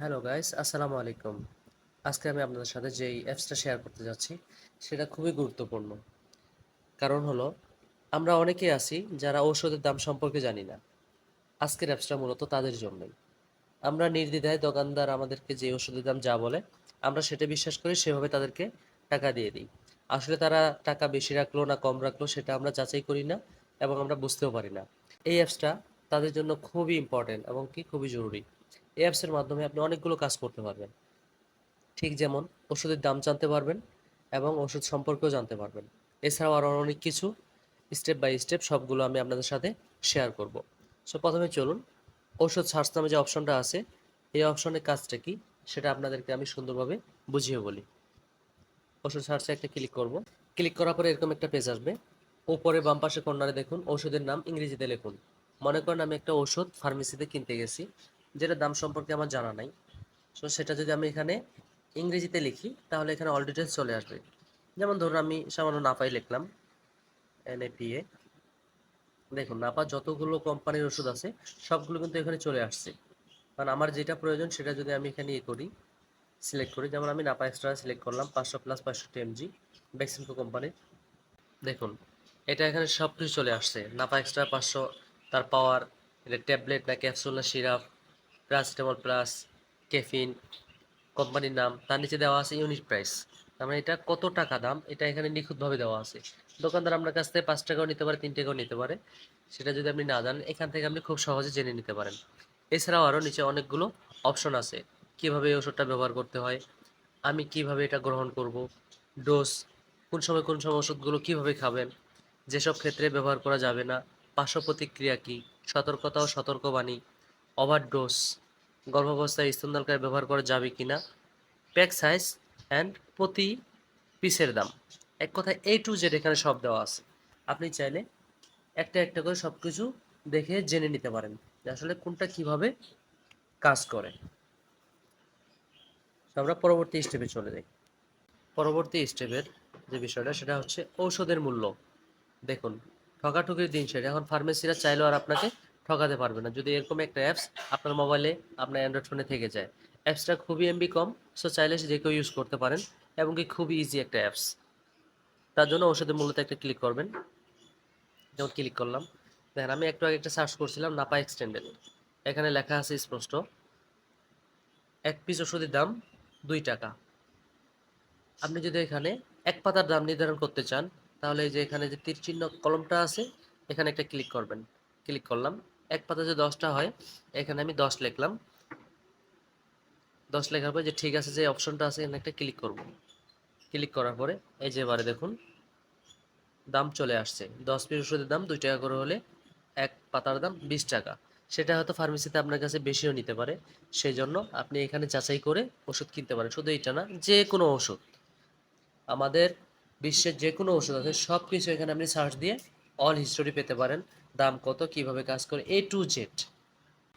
Hello guys আসসালামু আলাইকুম আজকে আমি আপনাদের সাথে যেই অ্যাপসটা শেয়ার করতে যাচ্ছি, সেটা খুবই গুরুত্বপূর্ণ। কারণ হলো, আমরা অনেকেই আছি যারা ঔষধের দাম সম্পর্কে জানি না। আজকের অ্যাপসটা মূলত তাদের জন্যই। আমরা নির্দ্বিধায় দোকানদার আমাদেরকে যে ওষুধের দাম যা বলে, আমরা সেটা বিশ্বাস করি, সেভাবে তাদেরকে টাকা দিয়ে দিই। আসলে তারা টাকা বেশি রাখল না কম রাখল, সেটা আমরা যাচাই করি না এবং আমরা বুঝতেও পারি না। এই অ্যাপসটা তাদের জন্য খুবই ইম্পর্টেন্ট এবং কি খুবই জরুরি। এই অ্যাপসের মাধ্যমে আপনি অনেকগুলো কাজ করতে পারবেন। ঠিক যেমন ওষুধের দাম জানতে পারবেন এবং ওষুধ সম্পর্কেও জানতে পারবেন। এছাড়াও আরও অনেক কিছু স্টেপ বাই স্টেপ সবগুলো আমি আপনাদের সাথে শেয়ার করব। সো প্রথমে চলুন, ঔষধ সার্চ নামে যে অপশনটা আছে, এই অপশনের কাজটা কি? সেটা আপনাদেরকে আমি সুন্দরভাবে বুঝিয়ে বলি। ওষুধ সার্চে একটা ক্লিক করব। ক্লিক করার পরে এরকম একটা পেজ আসবে। উপরে বাম পাশে কর্নারে দেখুন ওষুধের নাম ইংরেজিতে লিখুন। মনে করেন আমি একটা ওষুধ ফার্মেসিতে কিনতে গেছি। যেটা দাম সম্পর্কে আমার জানা নাই। সো সেটা যদি আমি এখানে ইংরেজিতে লিখি, তাহলে এখানে অল ডিটেলস চলে আসবে। যেমন ধরুন, আমি সামান্য নাপাই লিখলাম এনএপিএ দেখুন নাপা যতগুলো কোম্পানির ওষুধ আছে, সবগুলো কিন্তু এখানে চলে আসছে। কারণ আমার যেটা প্রয়োজন, সেটা যদি আমি এখানে ইয়ে করি সিলেক্ট করি, যেমন আমি নাপা এক্সট্রা সিলেক্ট করলাম, পাঁচশো প্লাস পাঁচষট্টি এমজি ভ্যাকসিনকো কোম্পানির দেখুন, এটা এখানে সব কিছু চলে আসছে। নাপা এক্সট্রা পাঁচশো, তার পাওয়ার এটা ট্যাবলেট না ক্যাপসুল না সিরাপ প্যারাসিটামল প্লাস কেফিন কোম্পানির নাম, তার নিচে দেওয়া আছে ইউনিট প্রাইস তার মানে এটা কত টাকা দাম? এটা এখানে নিখুঁতভাবে দেওয়া আছে। দোকানদার আপনার কাছ থেকে পাঁচ টাকাও নিতে পারে, তিন টাকাও নিতে পারে। সেটা যদি আপনি না জানেন, এখান থেকে আপনি খুব সহজে জেনে নিতে পারেন। এছাড়াও আরও নিচে অনেকগুলো অপশন আছে। কীভাবে এই ওষুধটা ব্যবহার করতে হয়? আমি কীভাবে এটা গ্রহণ করব? ডোজ, কোন সময় কোন সময় ওষুধগুলো কীভাবে খাবেন? যেসব ক্ষেত্রে ব্যবহার করা যাবে না? পার্শ্ব প্রতিক্রিয়া কী? সতর্কতা ও সতর্কবাণী। ওভারডোজ গর্ভাবস্থায় স্তনদানকারী ব্যবহার করা যাবে কি না প্যাক সাইজ অ্যান্ড প্রতি পিসের দাম। এক কথায় এ টু জেড এখানে সব দেওয়া আছে। আপনি চাইলে একটা একটা করে সব কিছু দেখে জেনে নিতে পারেন যে আসলে কোনটা কীভাবে কাজ করে। আমরা পরবর্তী স্টেপে চলে যাই। পরবর্তী স্টেপের যে বিষয়টা, সেটা হচ্ছে ঔষধের মূল্য। দেখুন, ঠকাঠকির দিন সেটা। এখন ফার্মেসিরা চাইলেও আর আপনাকে ঠকাতে পারবে না। যদি এরকম একটা অ্যাপস আপনার মোবাইলে আপনার অ্যান্ড্রয়েড ফোনে থেকে যায় অ্যাপসটা খুবই এমবি কম সো চাইলে যে কেউ ইউজ করতে পারেন, এবং কি খুবই ইজি একটা অ্যাপস তার জন্য ওষুধের মূলত একটা ক্লিক করবেন। যেমন ক্লিক করলাম। দেখেন, আমি একটু আগে একটা সার্চ করছিলাম নাপা এক্সটেন্ডেড এখানে লেখা আছে স্পষ্ট, এক পিস ওষুধের দাম দুই টাকা। আপনি যদি এখানে এক পাতার দাম নির্ধারণ করতে চান, তাহলে যে এখানে যে তীর চিহ্ন কলমটা আছে, এখানে একটা ক্লিক করবেন। ক্লিক করলাম। এক পাতা যে দশটা হয়, এখানে আমি দশ লিখলাম। দশ লেখার পর যে ঠিক আছে, যে অপশনটা আছে, এখানে একটা ক্লিক করব। ক্লিক করার পরে এই যে এবারে দেখুন, দাম চলে আসছে। দশ পিস ওষুধের দাম দুই টাকা করে হলে এক পাতার দাম বিশ টাকা। সেটা হয়তো ফার্মেসিতে আপনার কাছে বেশিও নিতে পারে। সেই জন্য আপনি এখানে যাচাই করে ওষুধ কিনতে পারেন। শুধু এইটা না, যে কোনো ওষুধ। আমাদের বিশ্বের যে কোনো ওষুধ আছে সব কিছু এখানে আপনি সার্চ দিয়ে অল হিস্টোরি পেতে পারেন। দাম কত, কীভাবে কাজ করে এ টু জেড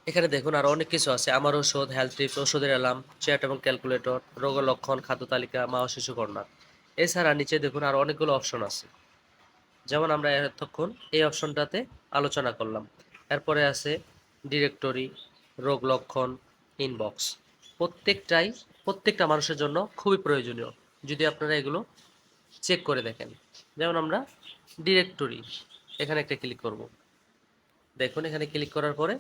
এখানে দেখুন আর অনেক কিছু আছে। আমার ওষুধ হেলথ টিপস ওষুধের অ্যালার্ম চ্যাট এবং ক্যালকুলেটর রোগ লক্ষণ, খাদ্য তালিকা, মা ও শিশু কর্নার এছাড়া নিচে দেখুন আর অনেকগুলো অপশন আছে। যেমন আমরা এতক্ষণ এই অপশনটাতে আলোচনা করলাম। এরপরে আছে ডিরেক্টরি রোগ লক্ষণ ইনবক্স প্রত্যেকটাই, প্রত্যেকটা মানুষের জন্য খুবই প্রয়োজনীয়। যদি আপনারা এগুলো চেক করে দেখেন। যেমন আমরা ডিরেক্টরি এখানে একটা ক্লিক করব। দেখুন এখানে ক্লিক করার পরে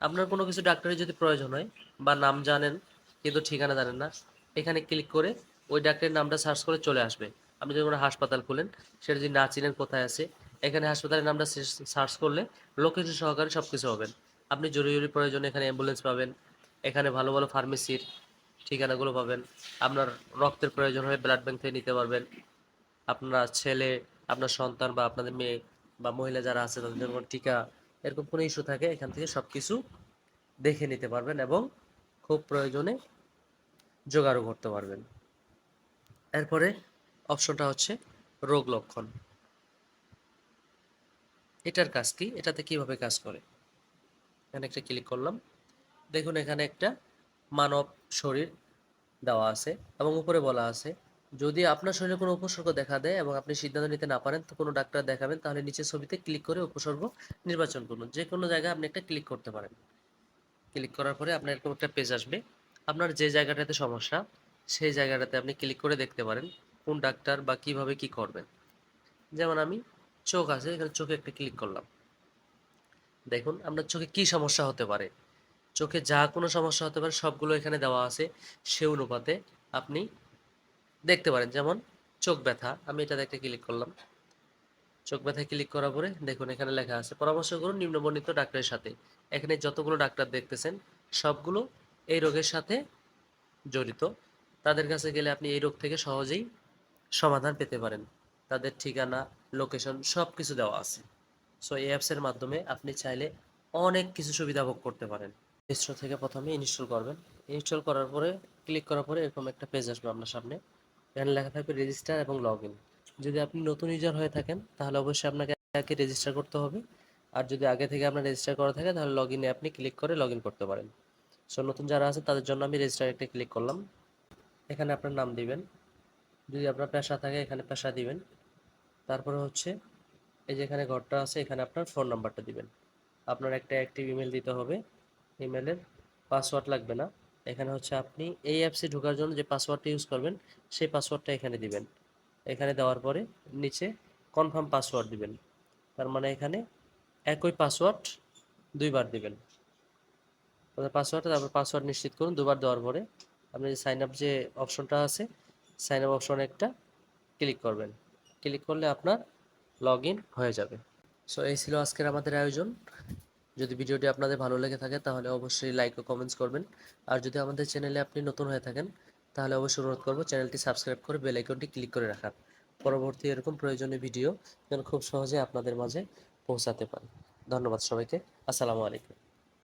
আপনার কোনো কিছু ডাক্তারের যদি প্রয়োজন হয় বা নাম জানেন কিন্তু ঠিকানা জানেন না, এখানে ক্লিক করে ওই ডাক্তারের নামটা সার্চ করে চলে আসবে। আপনি যদি কোনো হাসপাতাল খুলেন, সেটা যদি না চিনেন কোথায় আছে, এখানে হাসপাতালের নামটা সার্চ করলে লোকেশন সহকারে সব কিছু হবেন আপনি জরুরি প্রয়োজনে এখানে অ্যাম্বুলেন্স পাবেন, এখানে ভালো ভালো ফার্মেসির ঠিকানাগুলো পাবেন, আপনার রক্তের প্রয়োজন হলে ব্লাড ব্যাংক থেকে নিতে পারবেন, আপনার ছেলে, আপনার সন্তান বা আপনাদের মেয়ে বা মহিলা যারা আছে তাদের জন্য টিকা, এরকম কোনো ইস্যু থাকে, এখান থেকে সব কিছু দেখে নিতে পারবেন এবং খুব প্রয়োজনে জোগাড়ও করতে পারবেন। এরপরে অপশনটা হচ্ছে রোগ লক্ষণ। এটার কাজ কি? এটাতে কীভাবে কাজ করে? এখানে একটা ক্লিক করলাম। দেখুন এখানে একটা মানব শরীর দেওয়া আছে এবং উপরে বলা আছে যদি আপনার শরীরে কোনো উপসর্গ দেখা দেয় এবং আপনি সিদ্ধান্ত নিতে না পারেন, তো কোনো ডাক্তার দেখাবেন, তাহলে নিচের ছবিতে ক্লিক করে উপসর্গ নির্বাচন করুন। যে কোনো জায়গায় আপনি একটা ক্লিক করতে পারেন। ক্লিক করার পরে আপনার এরকম একটা পেজ আসবে। আপনার যে জায়গাটাতে সমস্যা, সেই জায়গাটাতে আপনি ক্লিক করে দেখতে পারেন কোন ডাক্তার বা কীভাবে কি করবেন। যেমন আমি চোখ আছে, এখানে চোখে একটা ক্লিক করলাম। দেখুন, আপনার চোখে কি সমস্যা হতে পারে? চোখে যা কোনো সমস্যা হতে পারে, সবগুলো এখানে দেওয়া আছে। সে অনুপাতে আপনি দেখতে পারেন, যেমন চোখ ব্যথা, আমি এটাতে একটা ক্লিক করলাম। চোখ ব্যথায় ক্লিক করার পরে দেখুন এখানে লেখা আছে, পরামর্শ করুন নিম্নবর্ণিত ডাক্তারের সাথে। এখানে যতগুলো ডাক্তার দেখতেছেন, সবগুলো এই রোগের সাথে জড়িত। তাদের কাছে গেলে আপনি এই রোগ থেকে সহজেই সমাধান পেতে পারেন। তাদের ঠিকানা লোকেশন সব কিছু দেওয়া আছে। সো এই অ্যাপসের মাধ্যমে আপনি চাইলে অনেক কিছু সুবিধা ভোগ করতে পারেন। স্টোর থেকে প্রথমে ইনস্টল করবেন। ইনস্টল করার পরে ক্লিক করার পরে এরকম একটা পেজ আসবে আপনার সামনে। এখানে লেখা থাকবে রেজিস্টার এবং লগ ইন যদি আপনি নতুন ইউজার হয়ে থাকেন, তাহলে অবশ্যই আপনাকে আগে রেজিস্টার করতে হবে। আর যদি আগে থেকে আপনার রেজিস্টার করা থাকে, তাহলে লগ ইনে আপনি ক্লিক করে লগ ইন করতে পারেন। সো নতুন যারা আছে, তাদের জন্য আমি রেজিস্টার একটা ক্লিক করলাম। এখানে আপনার নাম দিবেন। যদি আপনার পেশা থাকে, এখানে পেশা দিবেন। তারপরে হচ্ছে, এই যে এখানে ঘরটা আছে, এখানে আপনার ফোন নাম্বারটা দিবেন। আপনার একটা অ্যাক্টিভ ইমেল দিতে হবে। ইমেলের পাসওয়ার্ড লাগবে না। এখানে হচ্ছে আপনি এই অ্যাপসে ঢোকার জন্য যে পাসওয়ার্ডটা ইউজ করবেন, সেই পাসওয়ার্ডটা এখানে দিবেন। এখানে দেওয়ার পরে নিচে কনফার্ম পাসওয়ার্ড দিবেন। তার মানে এখানে একই পাসওয়ার্ড দুইবার দিবেন। পাসওয়ার্ড তারপর পাসওয়ার্ড নিশ্চিত করুন, দুবার দেওয়ার পরে আপনি যে সাইন আপ যে অপশনটা আছে সাইন আপ অপশনে একটা ক্লিক করবেন। ক্লিক করলে আপনার লগ হয়ে যাবে। সো এই ছিল আজকের আমাদের আয়োজন। যদি ভিডিওটি আপনাদের ভালো লেগে থাকে, তাহলে অবশ্যই লাইক ও কমেন্টস করবেন। আর যদি আমাদের চ্যানেলে আপনি নতুন হয়ে থাকেন, তাহলে অবশ্যই অনুরোধ করব চ্যানেলটি সাবস্ক্রাইব করে বেল আইকনটি ক্লিক করে রাখার। পরবর্তী এরকম প্রয়োজনীয় ভিডিও যেন খুব সহজে আপনাদের মাঝে পৌঁছাতে পারে। ধন্যবাদ সবাইকে। আসসালামু আলাইকুম।